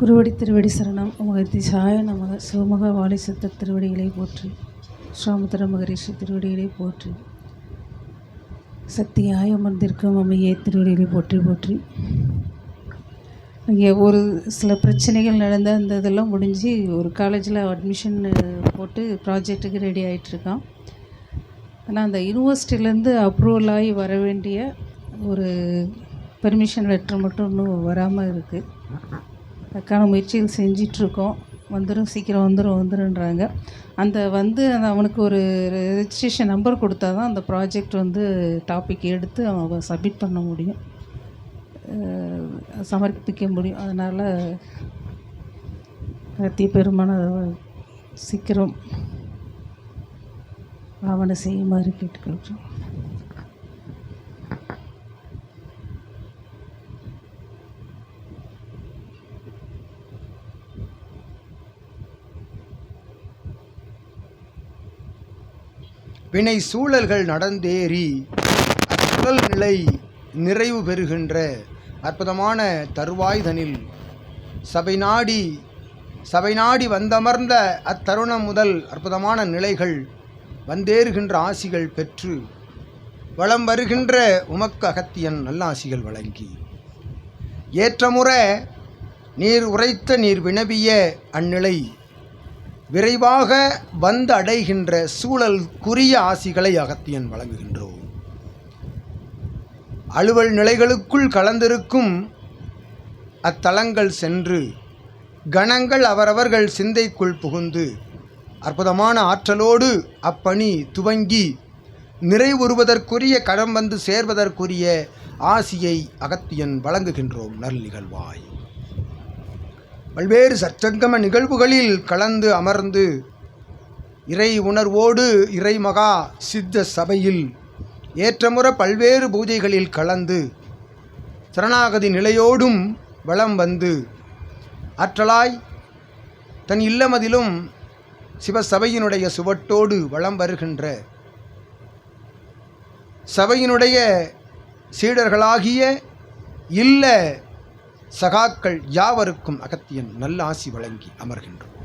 குருவடி திருவடி சரணம். உமகத்தி சாய நமக சிவமுக வாழை திருவடிகளை போற்றி. ஸ்ராமுத்திர மகரிஷி திருவடிகளை போற்றி. சக்தியாய் அமர்ந்திருக்கும் அம்மையை திருவடிகளை போற்றி போற்றி. இங்கே ஒரு சில பிரச்சனைகள் நடந்த அந்த இதெல்லாம் முடிஞ்சு ஒரு காலேஜில் அட்மிஷன் போட்டு ப்ராஜெக்ட்டுக்கு ரெடி ஆகிட்டுருக்கான் ஆனால் அந்த யூனிவர்சிட்டிலேருந்து அப்ரூவல் ஆகி வர வேண்டிய ஒரு பெர்மிஷன் லெட்டர் மட்டும் இன்னும் வராமல் இருக்குது அதுக்கான முயற்சிகள் செஞ்சிட்ருக்கோம். வந்துடும் சீக்கிரம் வந்துடும் வந்துடுன்றாங்க அந்த வந்து அந்த அவனுக்கு ஒரு ரெஜிஸ்ட்ரேஷன் நம்பர் கொடுத்தா தான் அந்த ப்ராஜெக்ட் வந்து டாபிக் எடுத்து அவன் சப்மிட் பண்ண முடியும். சமர்ப்பிக்க முடியும். அதனால் கத்திய பெருமான சீக்கிரம் ஆவணம் செய்யுமாறு கேட்டுக்கொள்கிறோம். வினை சூழல்கள் நடந்தேறி அச்சுழல் நிலை நிறைவு பெறுகின்ற அற்புதமான தருவாய்தனில் சபை நாடி சபை நாடி வந்தமர்ந்த அத்தருணம் முதல் அற்புதமான நிலைகள் வந்தேறுகின்ற ஆசிகள் பெற்று வளம் வருகின்ற உமக்கு அகத்தியன் நல்லாசிகள் வழங்கி. ஏற்றமுறை நீர் உரைத்த நீர் வினவிய அந்நிலை விரைவாக வந்து அடைகின்ற சூழலுக்குரிய ஆசிகளை அகத்தியன் வழங்குகின்றோம். அலுவல் நிலைகளுக்குள் கலந்திருக்கும் அத்தலங்கள் சென்று கணங்கள் அவரவர்கள் சிந்தைக்குள் புகுந்து அற்புதமான ஆற்றலோடு அப்பணி துவங்கி நிறைவுறுவதற்குரிய கடம் வந்து சேர்வதற்குரிய ஆசியை அகத்தியன் வழங்குகின்றோம் நல் நிகழ்வாய் பல்வேறு சற்றங்கம நிகழ்வுகளில் கலந்து அமர்ந்து இறை உணர்வோடு இறைமகா சித்த சபையில் ஏற்றமுற பல்வேறு பூஜைகளில் கலந்து சரணாகதி நிலையோடும் வளம் வந்து ஆற்றலாய் தன் இல்லமதிலும் சிவசபையினுடைய சுவட்டோடு வளம் வருகின்ற சபையினுடைய சீடர்களாகிய இல்ல சகாக்கள் யாவருக்கும் அகத்தியன் நல்ல ஆசி வழங்கி அமர்கின்றோம்.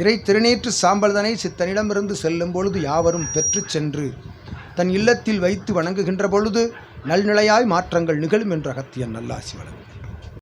இறை திருநீற்று சாம்பல்தனை சித்தனிடமிருந்து செல்லும் பொழுது யாவரும் பெற்று சென்று தன் இல்லத்தில் வைத்து வணங்குகின்ற பொழுது நல்நிலையாய் மாற்றங்கள் நிகழும் என்ற அகத்தியன் நல்லாசி வழங்கும்.